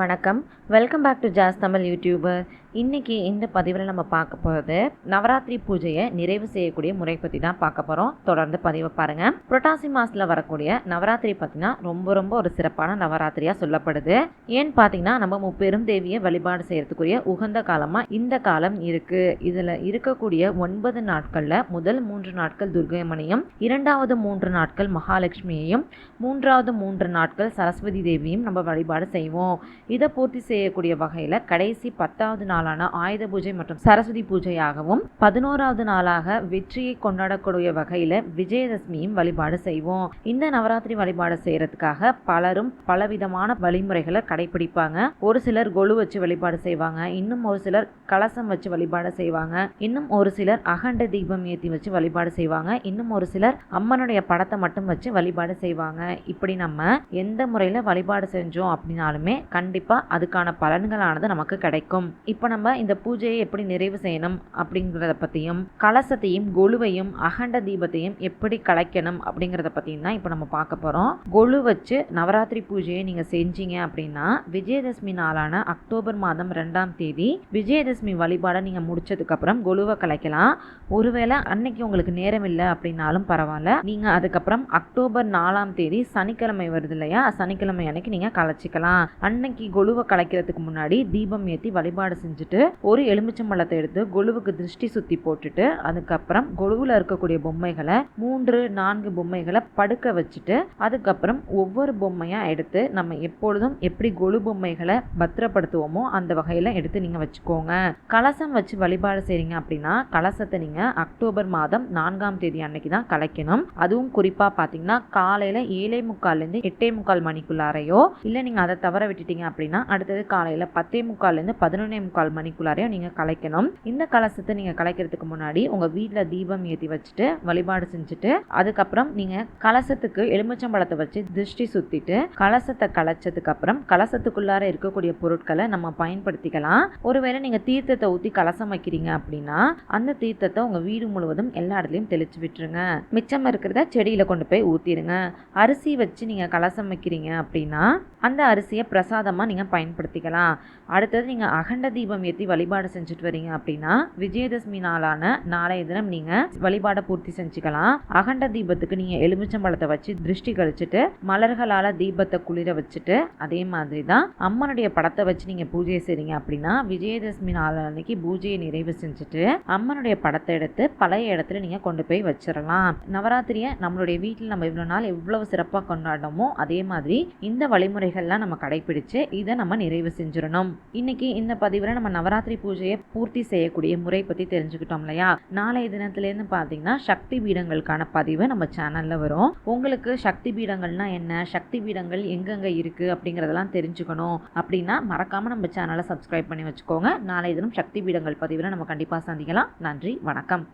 வணக்கம். Welcome back to jazz Tamil YouTuber இன்றைக்கி இந்த பதிவில் நம்ம பார்க்க போகிறது நவராத்திரி பூஜையை நிறைவு செய்யக்கூடிய முறை பற்றி தான் பார்க்க போகிறோம் தொடர்ந்து பதிவை பாருங்கள் புரட்டாசி மாதத்தில் வரக்கூடிய நவராத்திரி பார்த்திங்கன்னா ரொம்ப ரொம்ப ஒரு சிறப்பான நவராத்திரியாக சொல்லப்படுது. ஏன்னு பார்த்தீங்கன்னா நம்ம முப்பெரும் தேவியை வழிபாடு செய்கிறதுக்குரிய உகந்த காலமாக இந்த காலம் இருக்குது இதில் இருக்கக்கூடிய ஒன்பது நாட்களில் முதல் மூன்று நாட்கள் துர்கையம்மனையும் இரண்டாவது மூன்று நாட்கள் மகாலட்சுமியையும் மூன்றாவது மூன்று நாட்கள் சரஸ்வதி தேவியும் நம்ம வழிபாடு செய்வோம். இதை பூர்த்தி செய்யக்கூடிய வகையில் கடைசி பத்தாவது நாளான ஆயுத பூஜை மற்றும் சரஸ்வதி பூஜையாகவும் பதினோராவது நாளாக வெற்றியை கொண்டாடக்கூடிய வகையில் விஜயதசமியும் வழிபாடு செய்வோம். இந்த நவராத்திரி வழிபாடு செய்யறதுக்காக பலரும் பலவிதமான வழிமுறைகளை கடைபிடிப்பாங்க. ஒரு சிலர் கொலு வச்சு வழிபாடு செய்வாங்க. இன்னும் ஒரு சிலர் கலசம் வச்சு வழிபாடு செய்வாங்க. இன்னும் ஒரு சிலர் அகண்ட தீபம் ஏற்றி வச்சு வழிபாடு செய்வாங்க. இன்னும் ஒரு சிலர் அம்மனுடைய படத்தை மட்டும் வச்சு வழிபாடு செய்வாங்க. இப்படி நம்ம எந்த முறையில் வழிபாடு செஞ்சோம் அப்படின்னாலுமே கண்டிப்பாக கண்டிப்பாக அதுக்கான பலன்களானது நமக்கு கிடைக்கும். இப்போ நம்ம இந்த பூஜையை எப்படி நிறைவு செய்யணும் அப்படிங்கிறத பற்றியும் கலசத்தையும் கொலுவையும் அகண்ட தீபத்தையும் எப்படி கலைக்கணும் அப்படிங்கிறத பற்றியும் தான் இப்போ நம்ம பார்க்க போகிறோம் கொலு வச்சு நவராத்திரி பூஜையை நீங்கள் செஞ்சீங்க அப்படின்னா விஜயதசமி நாளான அக்டோபர் மாதம் ரெண்டாம் தேதி விஜயதசமி வழிபாடை நீங்கள் முடிச்சதுக்கப்புறம் கொலுவை கலைக்கலாம். ஒருவேளை அன்னைக்கு உங்களுக்கு நேரம் இல்லை அப்படின்னாலும் பரவாயில்ல. நீங்கள் அதுக்கப்புறம் அக்டோபர் நாலாம் தேதி சனிக்கிழமை வருது இல்லையா? சனிக்கிழமை அன்னைக்கு நீங்கள் கலைச்சிக்கலாம். அன்னைக்கு கொலுவை கலைக்கிறதுக்கு முன்னாடி தீபம் ஏற்றி வழிபாடு செஞ்சுட்டு ஒரு எலுமிச்சம்பழத்தை எடுத்து கொலுவுக்கு திருஷ்டி சுற்றி போட்டுட்டு அதுக்கப்புறம் கொலுவில் இருக்கக்கூடிய பொம்மைகளை மூன்று நான்கு பொம்மைகளை படுக்க வச்சுட்டு அதுக்கப்புறம் ஒவ்வொரு பொம்மையாக எடுத்து நம்ம எப்பொழுதும் எப்படி கொலு பொம்மைகளை பத்திரப்படுத்துவோமோ அந்த வகையில் எடுத்து நீங்கள் வச்சுக்கோங்க. கலசம் வச்சு வழிபாடு செய்கிறீங்க அப்படின்னா கலசத்தை நீங்கள் அக்டோபர் மாதம் நான்காம் தேதி அன்னைக்கு தான் கலைக்கணும். அதுவும் குறிப்பாக பார்த்தீங்கன்னா காலையில் ஏழை முக்கால்லேருந்து எட்டே முக்கால் மணிக்குள்ளாரையோ இல்லை நீங்கள் அதை தவற விட்டுட்டீங்க அப்படின்னா அடுத்தது காலையில் பத்தே முக்கால்லேருந்து பதினொன்னே முக்கால் மணிக்குள்ளாரையும் நீங்கள் கலைக்கணும். இந்த கலசத்தை நீங்கள் கலைக்கிறதுக்கு முன்னாடி உங்கள் வீட்டில் தீபம் ஏற்றி வச்சுட்டு வழிபாடு செஞ்சுட்டு அதுக்கப்புறம் நீங்கள் கலசத்துக்கு எலுமிச்சம்பழத்தை வச்சு திருஷ்டி சுற்றிட்டு கலசத்தை கலைச்சதுக்கு அப்புறம் கலசத்துக்குள்ளார இருக்கக்கூடிய பொருட்களை நம்ம பயன்படுத்திக்கலாம். ஒருவேளை நீங்கள் தீர்த்தத்தை ஊற்றி கலசம் வைக்கிறீங்க அப்படின்னா அந்த தீர்த்தத்தை உங்கள் வீடு முழுவதும் எல்லா இடத்துலையும் தெளிச்சு விட்டுருங்க. மிச்சம் இருக்கிறத செடியில் கொண்டு போய் ஊற்றிடுங்க அரிசி வச்சு நீங்கள் கலசம் வைக்கிறீங்க அப்படின்னா அந்த அரிசியை பிரசாதமாக நீங்கள் பயன்படுத்திக்கலாம். அடுத்தது நீங்கள் அகண்ட தீபம் ஏற்றி வழிபாடு செஞ்சுட்டு வரீங்க அப்படின்னா விஜயதசமி நாளான நாளைய தினம் நீங்கள் வழிபாடை பூர்த்தி செஞ்சுக்கலாம். அகண்ட தீபத்துக்கு நீங்கள் எலுமிச்சம்பழத்தை வச்சு திருஷ்டி கழிச்சிட்டு மலர்களால் தீபத்தை குளிர வச்சுட்டு அதே மாதிரி தான் அம்மனுடைய படத்தை வச்சு நீங்கள் பூஜை செய்றீங்க அப்படின்னா விஜயதசமி நாள் அன்னைக்கு பூஜையை நிறைவு செஞ்சுட்டு அம்மனுடைய படத்தை எடுத்து பழைய இடத்துல நீங்கள் கொண்டு போய் வச்சிடலாம் நவராத்திரியை நம்மளுடைய வீட்டில் நம்ம இவ்வளோ நாள் எவ்வளவு சிறப்பாக கொண்டாடமோ அதே மாதிரி இந்த வழிமுறைகள்லாம் நம்ம கடைபிடிச்சு இதை நம்ம நிறைவு செஞ்சிடணும். இன்னைக்கு இந்த பதிவில் நம்ம நவராத்திரி பூஜையை பூர்த்தி செய்யக்கூடிய முறை பற்றி தெரிஞ்சுக்கிட்டோம் இல்லையா? நாளைய தினத்துலேருந்து பார்த்தீங்கன்னா சக்தி பீடங்களுக்கான பதிவு நம்ம சேனலில் வரும். உங்களுக்கு சக்தி பீடங்கள்னா என்ன? சக்தி பீடங்கள் எங்கெங்கே இருக்குது அப்படிங்கிறதெல்லாம் தெரிஞ்சுக்கணும். அப்படின்னா மறக்காமல் நம்ம சேனலை சப்ஸ்கிரைப் பண்ணி வச்சுக்கோங்க. நாளைய தினம் சக்தி பீடங்கள் பதிவில் நம்ம கண்டிப்பாக சந்திக்கலாம். நன்றி வணக்கம்.